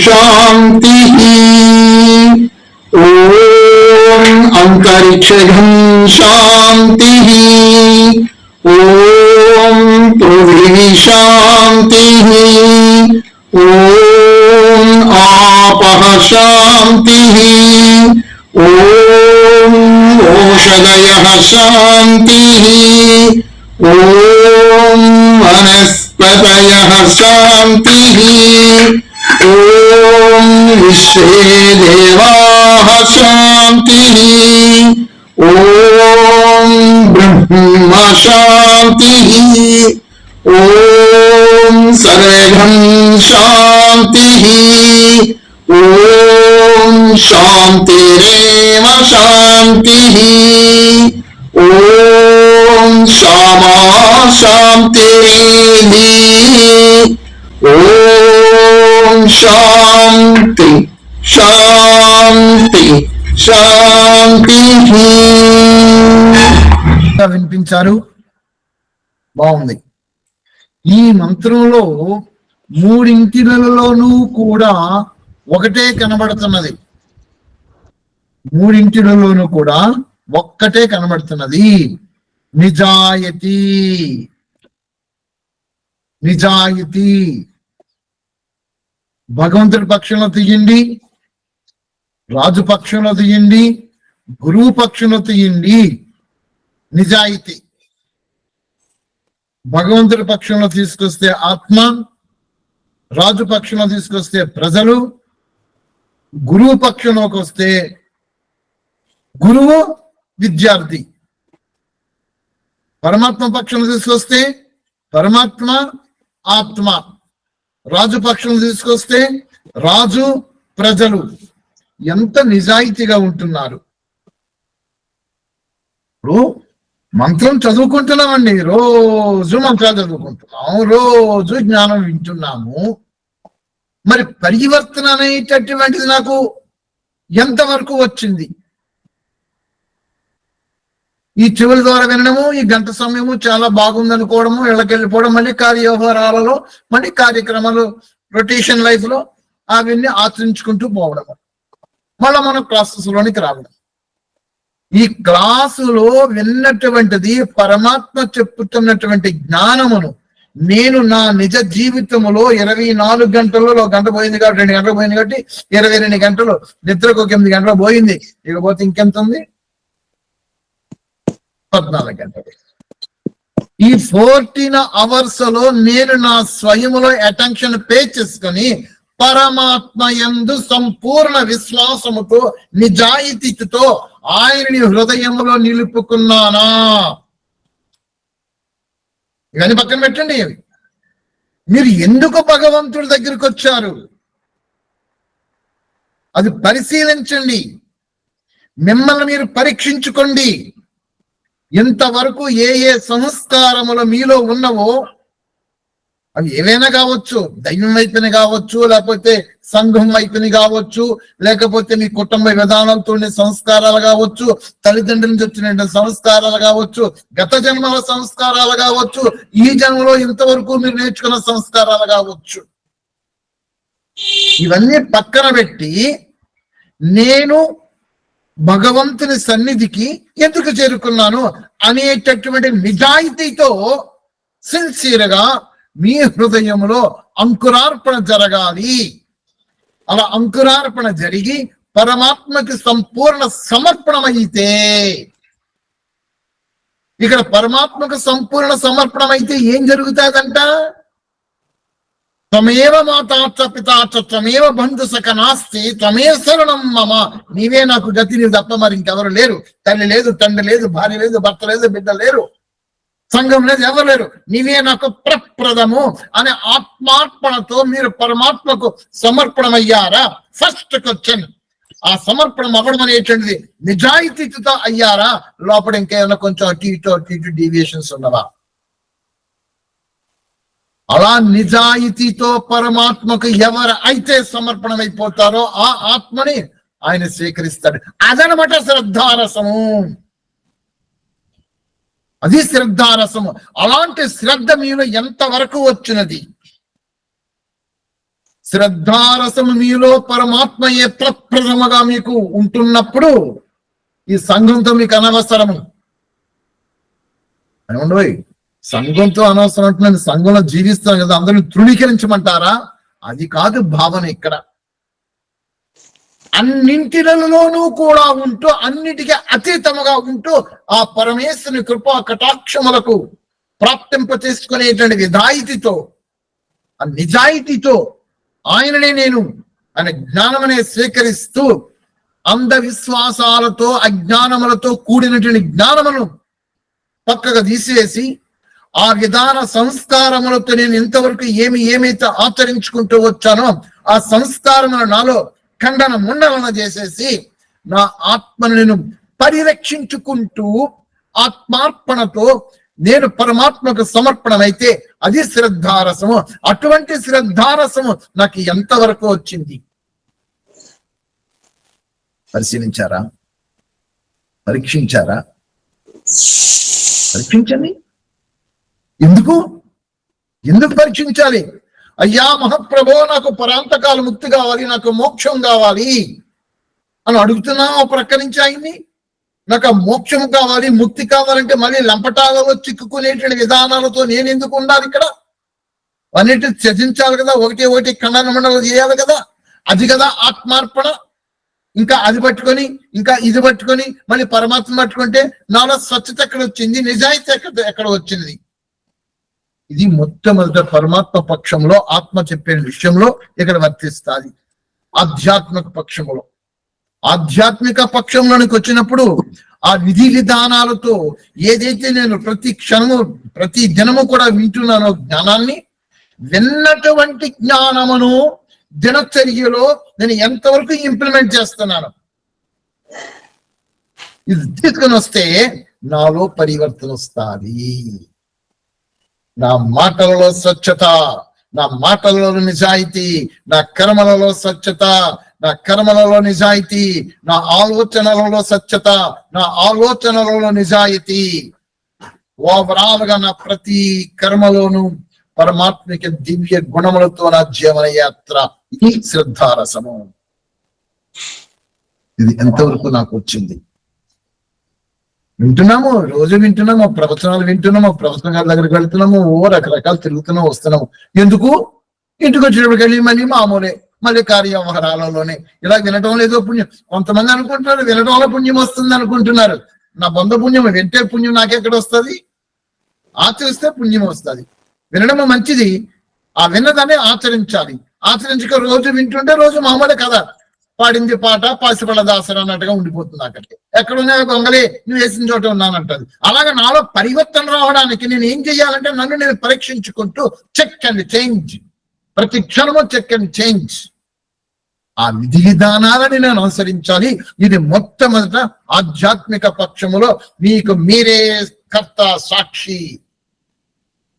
శాంతి ఓం అంతరిక్షం శాంతి ఓం పృథివీ శాంతి ఓం ఆపః శాంతి ఓం ఓషధయః శాంతి ఓం వనస్పతయః శాంతి ఓం విశ్వే దేవాः శాంతి ఓం బ్రహ్మ శాంతి ఓం సర్వం శాంతి ఓం శాంతిరేవ శాంతి ఓం శామా శాంతిరేవి ఓం శాంతి శాంతి. వినిపించారు. బాగుంది. ఈ మంత్రంలో మూడింటిలలోనూ కూడా ఒకటే కనబడుతున్నది. మూడింటిలలోనూ కూడా ఒక్కటే కనబడుతున్నది. నిజాయతి. నిజాయితీ. భగవంతుడి పక్షంలో తీయండి. రాజు పక్షంలో తీయండి గురువు పక్షంలో తీయండి. నిజాయితీ. భగవంతుడి పక్షంలో తీసుకొస్తే ఆత్మ రాజు పక్షంలో తీసుకొస్తే ప్రజలు గురువు పక్షంలోకి వస్తే గురువు విద్యార్థి. పరమాత్మ పక్షం తీసుకొస్తే పరమాత్మ ఆత్మ. రాజు పక్షం తీసుకొస్తే రాజు ప్రజలు. ఎంత నిజాయితీగా ఉంటున్నారు? ఇప్పుడు మంత్రం చదువుకుంటున్నామండి రోజు మంత్రాలు చదువుకుంటున్నాము రోజు జ్ఞానం వింటున్నాము. మరి పరివర్తన అనేటటువంటిది నాకు ఎంతవరకు వచ్చింది? ఈ చెవుల ద్వారా వినడము ఈ గంట సమయము చాలా బాగుంది అనుకోవడము మళ్ళీ కార్యవ్యవహారాలలో మళ్ళీ కార్యక్రమాలు రొటేషన్ లైఫ్లో అవన్నీ ఆచరించుకుంటూ పోవడము. మళ్ళీ మనం క్లాసెస్ లోనికి రావడం ఈ క్లాసులో విన్నటువంటిది పరమాత్మ చెప్పుతున్నటువంటి జ్ఞానమును నేను నా నిజ జీవితములో ఇరవై నాలుగు గంటల్లో ఒక గంట పోయింది కాబట్టి రెండు గంటలు పోయింది కాబట్టి ఇరవై రెండు గంటలు నిద్రకు ఒక ఎనిమిది గంటలు పోయింది. ఇకపోతే ఇంకెంత ఉంది? పద్నాలుగు గంటలు. ఈ ఫోర్టీన్ అవర్స్లో నేను నా స్వయములో అటెన్షన్ పే చేసుకొని పరమాత్మ ఎందు సంపూర్ణ విశ్వాసముతో నిజాయితీతో ఆయనని హృదయంలో నిలుపుకున్నానా? ఇవన్నీ పక్కన పెట్టండి. ఇవి మీరు ఎందుకు భగవంతుడి దగ్గరికి వచ్చారు? అది పరిశీలించండి. మిమ్మల్ని మీరు పరీక్షించుకోండి. ఎంతవరకు ఏ ఏ సంస్కారములు మీలో ఉన్నవో అవి ఏవైనా కావచ్చు దైవం వైపుని కావచ్చు లేకపోతే సంఘం వైపుని కావచ్చు లేకపోతే మీ కుటుంబ విధానంతో సంస్కారాలు కావచ్చు తల్లిదండ్రుల నుంచి వచ్చిన సంస్కారాలు కావచ్చు గత జన్మల సంస్కారాలు కావచ్చు ఈ జన్మలో ఇంతవరకు మీరు నేర్చుకున్న సంస్కారాలు కావచ్చు. ఇవన్నీ పక్కన పెట్టి నేను భగవంతుని సన్నిధికి ఎందుకు చేరుకున్నాను అనేటటువంటి నిజాయితీతో సిన్సియర్గా మీ హృదయంలో అంకురార్పణ జరగాలి. అలా అంకురార్పణ జరిగి పరమాత్మకి సంపూర్ణ సమర్పణమైతే ఇక్కడ పరమాత్మకు సంపూర్ణ సమర్పణమైతే ఏం జరుగుతాదంట? త్వమేవ మాతాచ పితాచ త్వమేవ బంధు సఖ నాస్తి త్వమే శరణం మమ. నీవే నాకు గతి నీవు తప్ప మరి ఇంకెవరు లేరు. తల్లి లేదు తండ్రి లేదు భార్య లేదు భర్త లేదు బిడ్డ లేరు. సంఘం లేదు ఎవరు లేరు. నీవే నాకు ప్రప్రదము అనే ఆత్మార్పణతో మీరు పరమాత్మకు సమర్పణమయ్యారా? ఫస్ట్ క్వశ్చన్ ఆ సమర్పణం అవ్వడం అనేటువంటిది నిజాయితీతో అయ్యారా? లోపల ఇంకేమైనా కొంచెం అటు ఇటు అటు ఇటు డీవియేషన్స్ ఉన్నవా? అలా నిజాయితీతో పరమాత్మకు ఎవరు అయితే సమర్పణమైపోతారో ఆ ఆత్మని ఆయన స్వీకరిస్తాడు. అదనమాట శ్రద్ధారసము. అది శ్రద్ధారసము అలాంటి శ్రద్ధ మీలో ఎంత వరకు వచ్చినది? శ్రద్ధారసము మీలో పరమాత్మయే ప్రప్రథమగా మీకు ఉంటున్నప్పుడు ఈ సంఘంతో మీకు అనవసరము. ఏమండి సంఘంతో అనవసరం అంటున్నాను సంఘంలో జీవిస్తాను కదా అందరిని తృణీకరించమంటారా? అది కాదు భావన ఇక్కడ. అన్నింటిలలోనూ కూడా ఉంటూ అన్నిటికీ అతీతముగా ఉంటూ ఆ పరమేశ్వరుని కృపా కటాక్షములకు ప్రాప్తింప చేసుకునేటువంటి విధాయితీతో ఆ నిజాయితీతో ఆయననే నేను అనే జ్ఞానమనే స్వీకరిస్తూ అంధవిశ్వాసాలతో అజ్ఞానములతో కూడినటువంటి జ్ఞానమును పక్కగా తీసివేసి ఆ విధాన సంస్కారములతో నేను ఇంతవరకు ఏమి ఏమైతే ఆచరించుకుంటూ వచ్చానో ఆ సంస్కారములు నాలో ఖండన ముండలన చేసేసి నా ఆత్మను నేను పరిరక్షించుకుంటూ ఆత్మార్పణతో నేను పరమాత్మకు సమర్పణమైతే అది శ్రద్ధారసము. అటువంటి శ్రద్ధారసము నాకు ఎంతవరకు వచ్చింది? పరిశీలించారా? పరీక్షించారా? పరీక్షించండి. ఎందుకు? ఎందుకు పరీక్షించాలి? అయ్యా మహాప్రభో నాకు పరాంతకాల ముక్తి కావాలి నాకు మోక్షం కావాలి అని అడుగుతున్నాం ఆ ప్రక్క నుంచి ఆయన్ని? నాకు ఆ మోక్షం కావాలి ముక్తి కావాలంటే మళ్ళీ లంపటాలలో చిక్కుకునేటువంటి విధానాలతో నేను ఎందుకు ఉండాలి ఇక్కడ? అన్నిటి త్యజించాలి కదా ఒకటి ఒకటి ఖండన మండలం చేయాలి కదా అది కదా ఆత్మార్పణ. ఇంకా అది పట్టుకొని ఇంకా ఇది పట్టుకొని మళ్ళీ పరమాత్మ పట్టుకుంటే నాలో స్వచ్ఛత ఎక్కడ వచ్చింది నిజాయితీ ఎక్కడ ఎక్కడ వచ్చింది? ఇది మొట్టమొదట పరమాత్మ పక్షంలో ఆత్మ చెప్పే విషయంలో ఇక్కడ వర్తిస్తాది. ఆధ్యాత్మిక పక్షంలో. ఆధ్యాత్మిక పక్షంలోనికి వచ్చినప్పుడు ఆ విధి విధానాలతో ఏదైతే నేను ప్రతి క్షణము ప్రతి దినము కూడా వింటున్నానో జ్ఞానాన్ని విన్నటువంటి జ్ఞానమును దినచర్యలో నేను ఎంతవరకు ఇంప్లిమెంట్ చేస్తున్నాను? ఇది తీసుకొని వస్తే నాలో పరివర్తన వస్తుంది. నా మాటలలో స్వచ్ఛత నా మాటలలో నిజాయితీ నా కర్మలలో స్వచ్ఛత నా కర్మలలో నిజాయితీ నా ఆలోచనలలో స్వచ్ఛత నా ఆలోచనలలో నిజాయితీ. ఓవరాల్గా నా ప్రతి కర్మలోను పరమాత్మిక దివ్య గుణములతో నా జీవన యాత్ర ఇది శ్రద్ధారసము. ఇది ఎంతవరకు నాకు వచ్చింది? వింటున్నాము రోజు వింటున్నాము ప్రవచనాలు వింటున్నాము ప్రవచన గారి దగ్గరికి వెళ్తున్నాము ఓ రకరకాలు తిరుగుతున్నాము వస్తున్నాము. ఎందుకు? ఇంటికి వచ్చినప్పటికెళ్ళి మళ్ళీ మామూలే మళ్ళీ కార్యవహారాలలోనే ఇలా వినటం లేదో పుణ్యం. కొంతమంది అనుకుంటున్నారు వినటంలో పుణ్యం వస్తుంది అనుకుంటున్నారు. నా బంధ పుణ్యం వింటే పుణ్యం నాకెక్కడ వస్తుంది? ఆచరిస్తే పుణ్యం వస్తుంది. వినడం మంచిది. ఆ విన్నదాన్ని ఆచరించాలి. ఆచరించక రోజు వింటుంటే రోజు మామూలే కదా. పాడింది పాట పాసిపళ్ళ దాసరి అన్నట్టుగా ఉండిపోతుంది అక్కడికి. ఎక్కడున్నా గొంగలి నువ్వు వేసిన చోట ఉన్నానంటది. అలాగే నాలో పరివర్తన రావడానికి నేను ఏం చెయ్యాలంటే నన్ను నేను పరీక్షించుకుంటూ చెక్ అండ్ చేంజ్ ప్రతి క్షణము చెక్ అండ్ చేంజ్ ఆ విధి విధానాలని నేను అనుసరించాలి. ఇది మొట్టమొదట ఆధ్యాత్మిక పక్షములో మీకు మీరే కర్త సాక్షి.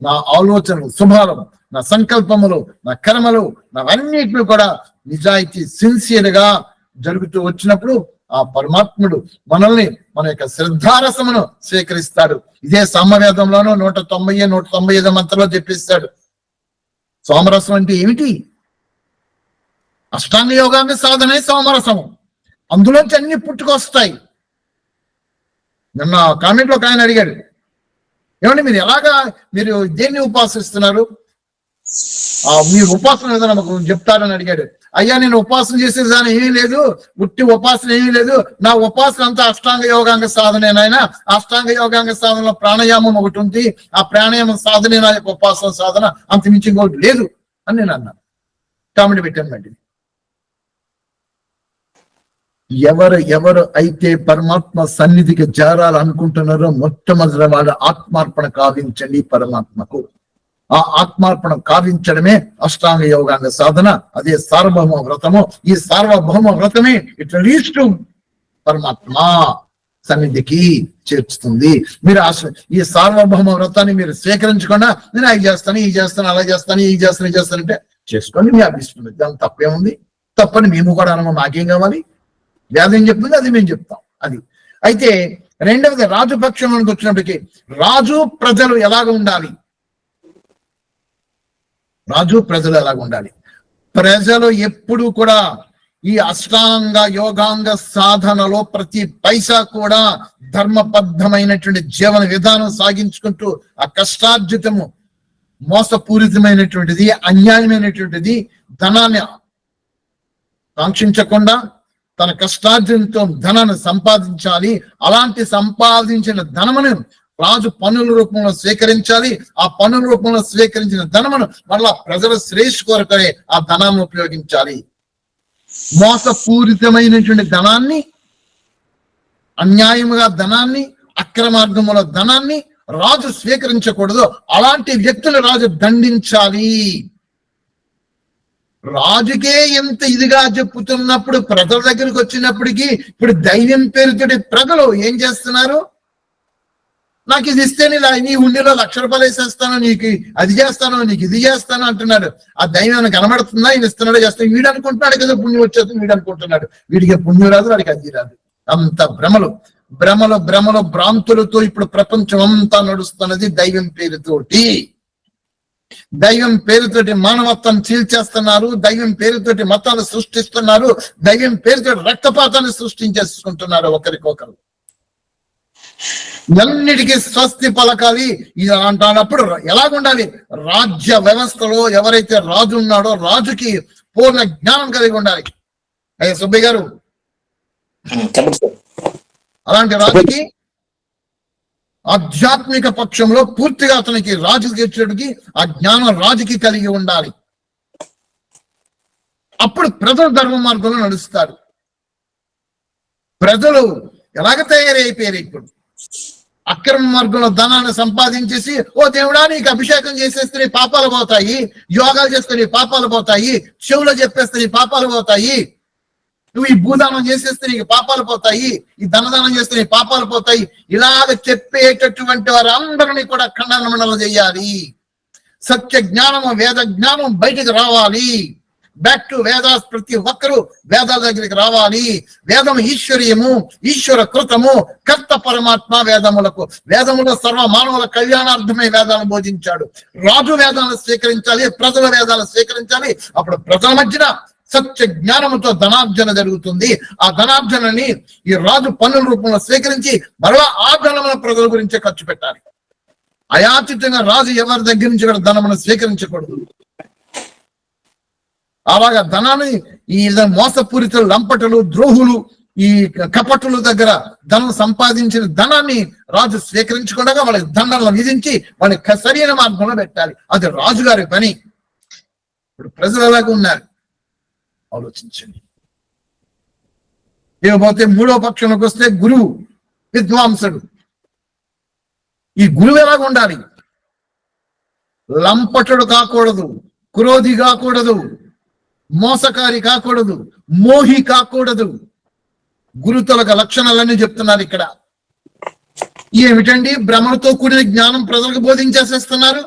నా ఆలోచనలు శుభాలు నా సంకల్పములు నా కర్మలు నావన్నిటిని కూడా నిజాయితీ సిన్సియర్గా జరుగుతూ వచ్చినప్పుడు ఆ పరమాత్ముడు మనల్ని మన యొక్క శ్రద్ధారసమును స్వీకరిస్తాడు. ఇదే సామవేదంలోనూ నూట తొంభై నూట తొంభై ఐదు మంత్రంలో చెప్పిస్తాడు. సోమరసం అంటే ఏమిటి? అష్టాంగ యోగాంగ సాధనే సోమరసము. అందులోంచి అన్ని పుట్టుకొస్తాయి. నిన్న కామెంట్లో ఒక ఆయన అడిగాడు ఏమండి మీరు ఎలాగా మీరు దేన్ని ఉపాసిస్తున్నారు? మీరు ఉపాసన ఏదో నాకు చెప్తారని అడిగాడు. అయ్యా నేను ఉపాసన చేసే దాని ఏమీ లేదు. ఉట్టి ఉపాసన ఏమీ లేదు. నా ఉపాసన అంతా అష్టాంగ యోగాంగ సాధనే నాయన. అష్టాంగ యోగాంగ సాధనలో ప్రాణాయామం ఒకటి ఉంది. ఆ ప్రాణాయామం సాధనే నా యొక్క ఉపాసన సాధన. అంత మించి ఇంకోటి లేదు అని నేను అన్నాను కామెంట్ పెట్టాను అండి ఎవరు ఎవరు అయితే పరమాత్మ సన్నిధికి చేరాలనుకుంటున్నారో మొట్టమొదటి వాళ్ళ ఆత్మార్పణ కావించండి పరమాత్మకు. ఆ ఆత్మార్పణ కావించడమే అష్టాంగ యోగాంగ సాధన. అదే సార్వభౌమ వ్రతము. ఈ సార్వభౌమ వ్రతమే ఇట్ లీడ్స్ టు పరమాత్మ సన్నిధికి చేర్చుతుంది. మీరు ఈ సార్వభౌమ వ్రతాన్ని మీరు స్వీకరించకుండా నేను అవి చేస్తాను ఇది చేస్తాను అలా చేస్తాను ఇది చేస్తాను ఇది చేస్తానంటే చేసుకోండి మీ అభిస్తుంది దాని తప్పేముంది తప్పని మేము కూడా అనము మాకేం కావాలి? వేదం చెప్తుంది అది మేము చెప్తాం. అది. అయితే రెండవది రాజు పక్షంలోకి వచ్చినప్పటికీ రాజు ప్రజలు ఎలాగ ఉండాలి? రాజు ప్రజలు ఎలాగ ఉండాలి. ప్రజలు ఎప్పుడు కూడా ఈ అష్టాంగ యోగాంగ సాధనలో ప్రతి పైసా కూడా ధర్మబద్ధమైనటువంటి జీవన విధానం సాగించుకుంటూ ఆ కష్టార్జితము మోసపూరితమైనటువంటిది అన్యాయమైనటువంటిది ధనాన్ని కాంక్షించకుండా తన కష్టార్జనతో ధనాన్ని సంపాదించాలి. అలాంటి సంపాదించిన ధనమును రాజు పన్నుల రూపంలో స్వీకరించాలి. ఆ పన్నుల రూపంలో స్వీకరించిన ధనమును మళ్ళా ప్రజల శ్రేష్ కొరకే ఆ ధనాన్ని ఉపయోగించాలి. మోసపూరితమైనటువంటి ధనాన్ని అన్యాయముగా ధనాన్ని అక్రమార్గముల ధనాన్ని రాజు స్వీకరించకూడదు. అలాంటి వ్యక్తులు రాజు దండించాలి. రాజుకే ఎంత ఇదిగా చెప్పుతున్నప్పుడు ప్రజల దగ్గరికి వచ్చినప్పటికీ ఇప్పుడు దైవం పేరుతోటి ప్రజలు ఏం చేస్తున్నారు? నాకు ఇది ఇస్తే నీ లా- నీ ఉండిలో లక్ష రూపాయలు వేసేస్తాను నీకు అది చేస్తాను నీకు ఇది చేస్తాను అంటున్నాడు. ఆ దైవం కనబడుతుందా? ఈయన ఇస్తున్నాడు చేస్తాను వీడు అనుకుంటున్నాడు కదా పుణ్యం వచ్చేది వీడు అనుకుంటున్నాడు. వీడికి పుణ్యం రాదు వాడికి అది రాదు. అంత భ్రమలు. భ్రమలు భ్రమలు భ్రాంతులతో ఇప్పుడు ప్రపంచం అంతా నడుస్తున్నది దైవం పేరుతోటి. దైవం పేరుతోటి మానవత్వం చీల్చేస్తున్నారు దైవం పేరుతోటి మతాలు సృష్టిస్తున్నారు దైవం పేరుతోటి రక్తపాతాన్ని సృష్టించేసుకుంటున్నారు ఒకరికొకరు. ఎన్నిటికీ స్వస్తి పలకాలి ఇది అంటున్నప్పుడు ఎలాగుండాలి? రాజ్య వ్యవస్థలో ఎవరైతే రాజు ఉన్నాడో రాజుకి పూర్ణ జ్ఞానం కలిగి ఉండాలి. అయ్యా సుబ్బయ్య గారు? అలాంటి రాజుకి ఆధ్యాత్మిక పక్షంలో పూర్తిగా అతనికి రాజుకి వచ్చేటికి ఆ జ్ఞానం రాజుకి కలిగి ఉండాలి. అప్పుడు ప్రజలు ధర్మ మార్గంలో నడుస్తారు. ప్రజలు ఎలాగ తయారైపోయారు ఇప్పుడు? అక్రమ మార్గంలో ధనాన్ని సంపాదించేసి ఓ దేవుడా నీకు అభిషేకం చేసేస్తే నీ పాపాలు పోతాయి యోగాలు చేస్తే నీ పాపాలు పోతాయి చెవులు చెప్పేస్తే నీ పాపాలు పోతాయి నువ్వు ఈ భూదానం చేసేస్తే నీకు పాపాలు పోతాయి ఈ ధనదానం చేస్తే నీ పాపాలు పోతాయి ఇలాగ చెప్పేటటువంటి వారందరినీ కూడా ఖండన మండలం చేయాలి. సత్య జ్ఞానము వేద జ్ఞానం బయటికి రావాలి. బ్యాక్ టు వేదాస్ ప్రతి ఒక్కరూ వేదాల దగ్గరికి రావాలి. వేదం ఈశ్వరీయము ఈశ్వర కృతము కర్త పరమాత్మ వేదములకు. వేదములో సర్వ మానవుల కళ్యాణార్థమే వేదాలను బోధించాడు. రాజు వేదాలను స్వీకరించాలి ప్రజల వేదాలను స్వీకరించాలి. అప్పుడు ప్రజల మధ్యన సత్య జ్ఞానముతో ధనార్జన జరుగుతుంది. ఆ ధనార్జనని ఈ రాజు పన్నుల రూపంలో స్వీకరించి మరలా ఆ ధనమున ప్రజల గురించే ఖర్చు పెట్టాలి. అయాచితంగా రాజు ఎవరి దగ్గర నుంచి కూడా ధనమును స్వీకరించకూడదు. అలాగ ధనాన్ని ఈ మోసపూరిత లంపటలు ద్రోహులు ఈ కపటుల దగ్గర ధనం సంపాదించిన ధనాన్ని రాజు స్వీకరించకుండా వాళ్ళకి దండలను విధించి వాళ్ళకి సరైన మార్గంలో పెట్టాలి. అది రాజుగారి పని. ఇప్పుడు ప్రజలు ఎలాగ ఉన్నారు? ఆలోచించండి. ఇకపోతే మూడో పక్షంలోకి వస్తే గురువు విద్వాంసుడు. ఈ గురువు ఎలాగ ఉండాలి? లంపటుడు కాకూడదు క్రోధి కాకూడదు మోసకారి కాకూడదు మోహి కాకూడదు. గురుతులకు లక్షణాలన్నీ చెప్తున్నారు ఇక్కడ. ఏమిటండి? భ్రమలతో కూడిన జ్ఞానం ప్రజలకు బోధించేసేస్తున్నారు?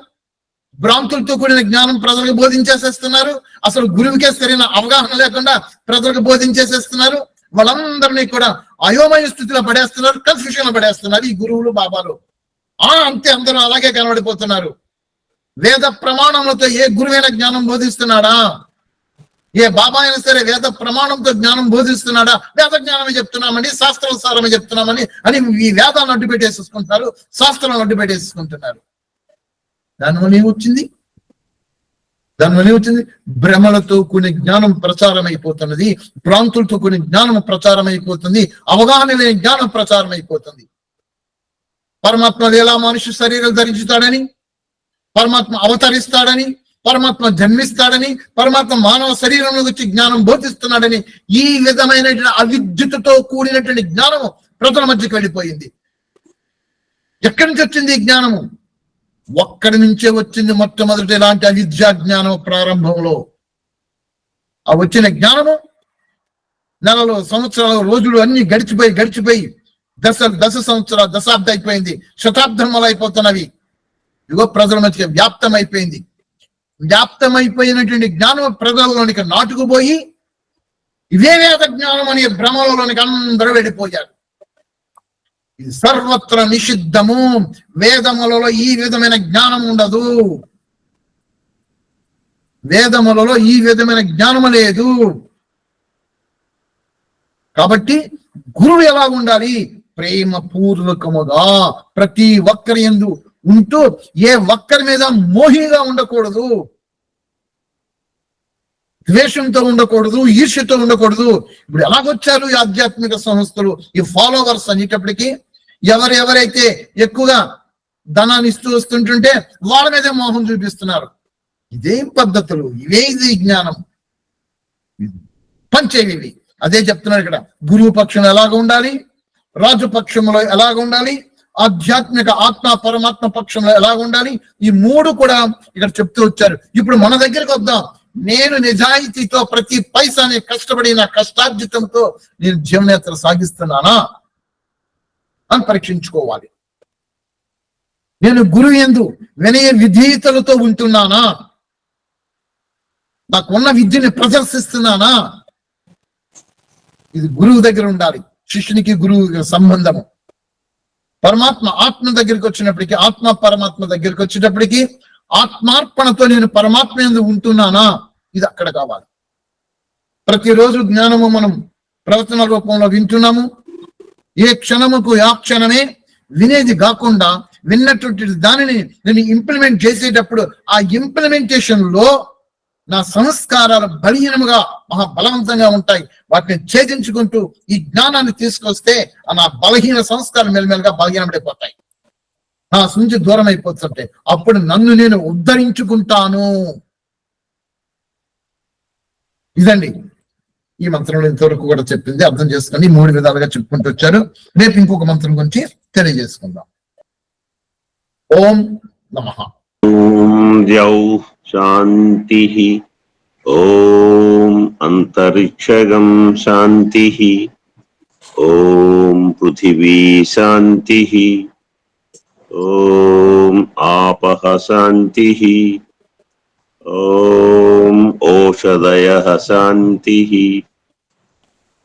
భ్రాంతులతో కూడిన జ్ఞానం ప్రజలకు బోధించేసేస్తున్నారు? అసలు గురువుకే సరైన అవగాహన లేకుండా ప్రజలకు బోధించేసేస్తున్నారు? వాళ్ళందరినీ కూడా అయోమయ స్థితిలో పడేస్తున్నారు కన్ఫ్యూషన్లో పడేస్తున్నారు ఈ గురువులు బాబాలు. ఆ అంతే అందరూ అలాగే కనబడిపోతున్నారు. వేద ప్రమాణములతో ఏ గురువైన జ్ఞానం బోధిస్తున్నాడా? ఏ బాబా అయినా సరే వేద ప్రమాణంతో జ్ఞానం బోధిస్తున్నాడా? వేద జ్ఞానమే చెప్తున్నామని శాస్త్రానుసారమే చెప్తున్నామని అని ఈ వేదాలను అడ్డు పెట్టేసేసుకుంటున్నారు శాస్త్రాన్ని అడ్డు పెట్టేసుకుంటున్నారు దానివల్ల ఏమొచ్చింది దానివల్ల ఏమొచ్చింది భ్రమలతో కొన్ని జ్ఞానం ప్రచారం అయిపోతున్నది భ్రాంతులతో కొన్ని జ్ఞానం ప్రచారం అయిపోతుంది అవగాహన లేని జ్ఞానం ప్రచారం అయిపోతుంది పరమాత్మ ఎలా మనుషు శరీరం ధరించుతాడని పరమాత్మ అవతరిస్తాడని పరమాత్మ జన్మిస్తాడని పరమాత్మ మానవ శరీరంలో వచ్చి జ్ఞానం బోధిస్తున్నాడని ఈ విధమైనటువంటి అవిద్యుతతో కూడినటువంటి జ్ఞానము ప్రజల మధ్యకి వెళ్ళిపోయింది. ఎక్కడి నుంచి వచ్చింది ఈ జ్ఞానము? ఒక్కడి నుంచే వచ్చింది మొట్టమొదటి ఇలాంటి అవిద్యా జ్ఞానం ప్రారంభంలో? ఆ వచ్చిన జ్ఞానము నెలలు సంవత్సరాలు రోజులు అన్ని గడిచిపోయి గడిచిపోయి దశ దశ సంవత్సరాలు దశాబ్దం అయిపోయింది శతాబ్దములు అయిపోతున్నవి యువ ప్రజల మధ్య వ్యాప్తం అయిపోయింది వ్యాప్తమైపోయినటువంటి జ్ఞానం ప్రజల్లోనికి నాటుకుపోయి ఇదే వేద జ్ఞానం అనే భ్రమలోనికి అందరూ వెళ్ళిపోయారు. సర్వత్ర నిషిద్ధము. వేదములలో ఈ విధమైన జ్ఞానం ఉండదు. వేదములలో ఈ విధమైన జ్ఞానము లేదు. కాబట్టి గురువు ఎలా ఉండాలి? ప్రేమ పూర్వకముగా ప్రతి ఒక్కరి ఎందు ఉంటూ ఏ ఒక్కరి మీద మోహిగా ఉండకూడదు. ద్వేషంతో ఉండకూడదు ఈర్ష్యతో ఉండకూడదు. ఇప్పుడు ఎలాగొచ్చారు ఈ ఆధ్యాత్మిక సంస్థలు ఈ ఫాలోవర్స్ అనేటప్పటికీ? ఎవరు ఎవరైతే ఎక్కువగా ధనాన్ని ఇస్తూ వస్తుంటుంటే వాళ్ళ మీదే మోహం చూపిస్తున్నారు. ఇదేం పద్ధతులు ఇవే ఇది జ్ఞానం. పంచేవి అదే చెప్తున్నారు ఇక్కడ. గురువు పక్షంలో ఎలాగ ఉండాలి? రాజు పక్షంలో ఎలాగ ఉండాలి? ఆధ్యాత్మిక ఆత్మ పరమాత్మ పక్షంలో ఎలా ఉండాలి? ఈ మూడు కూడా ఇక్కడ చెప్తూ వచ్చారు. ఇప్పుడు మన దగ్గరికి వద్దాం. నేను నిజాయితీతో ప్రతి పైసాని కష్టపడి నా కష్టార్జితంతో నేను జీవనయాత్ర సాగిస్తున్నానా? అని పరీక్షించుకోవాలి. నేను గురువు ఎందు వినయ విధేయతలతో ఉంటున్నానా? నాకున్న విద్యని ప్రదర్శిస్తున్నానా? ఇది గురువు దగ్గర ఉండాలి. శిష్యునికి గురువు సంబంధము. పరమాత్మ ఆత్మ దగ్గరికి వచ్చినప్పటికీ ఆత్మ పరమాత్మ దగ్గరికి వచ్చేటప్పటికి ఆత్మార్పణతో నేను పరమాత్మ ఎందు ఉంటున్నానా? ఇది అక్కడ కావాలి. ప్రతిరోజు జ్ఞానము మనం ప్రవచన రూపంలో వింటున్నాము. ఏ క్షణముకు ఆ క్షణమే వినేది కాకుండా విన్నటువంటి దానిని నేను ఇంప్లిమెంట్ చేసేటప్పుడు ఆ ఇంప్లిమెంటేషన్లో నా సంస్కారాలు బలహీనముగా మహా బలవంతంగా ఉంటాయి. వాటిని ఛేదించుకుంటూ ఈ జ్ఞానాన్ని తీసుకొస్తే నా బలహీన సంస్కారం మెల్లమెల్లగా బలహీనపడిపోతాయి. నా నుంచి దూరం అయిపోతుంటే అప్పుడు నన్ను నేను ఉద్ధరించుకుంటాను. ఇదండి. ఈ మంత్రంలో ఇంతవరకు కూడా చెప్పింది. అర్థం చేసుకుని మూడు విధాలుగా చెప్పుకుంటూ వచ్చారు. రేపు ఇంకొక మంత్రం గురించి తెలియజేసుకుందాం. ఓం నమ. शान्तिः। ॐ अन्तरिक्षगं शान्तिः। ॐ पृथिवी शान्तिः। ॐ आपः शान्तिः। ॐ ओषधयः शान्तिः।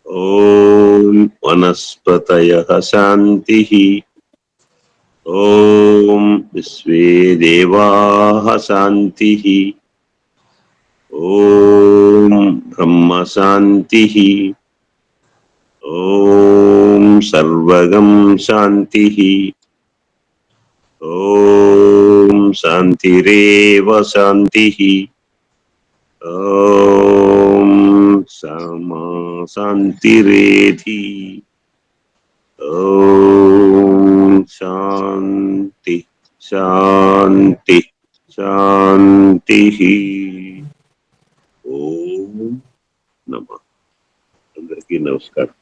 ॐ वनस्पतयः शान्तिः। ॐ विश्वे देवाः शान्तिः ॐ ब्रह्मशान्तिः ॐ सर्वगं शान्तिः ॐ शान्तिरेव शान्तिः ॐ समा शान्तिरेधि ఓం శాంతి శాంతి శాంతి. ఓం నమ. అందరికీ నమస్కారం.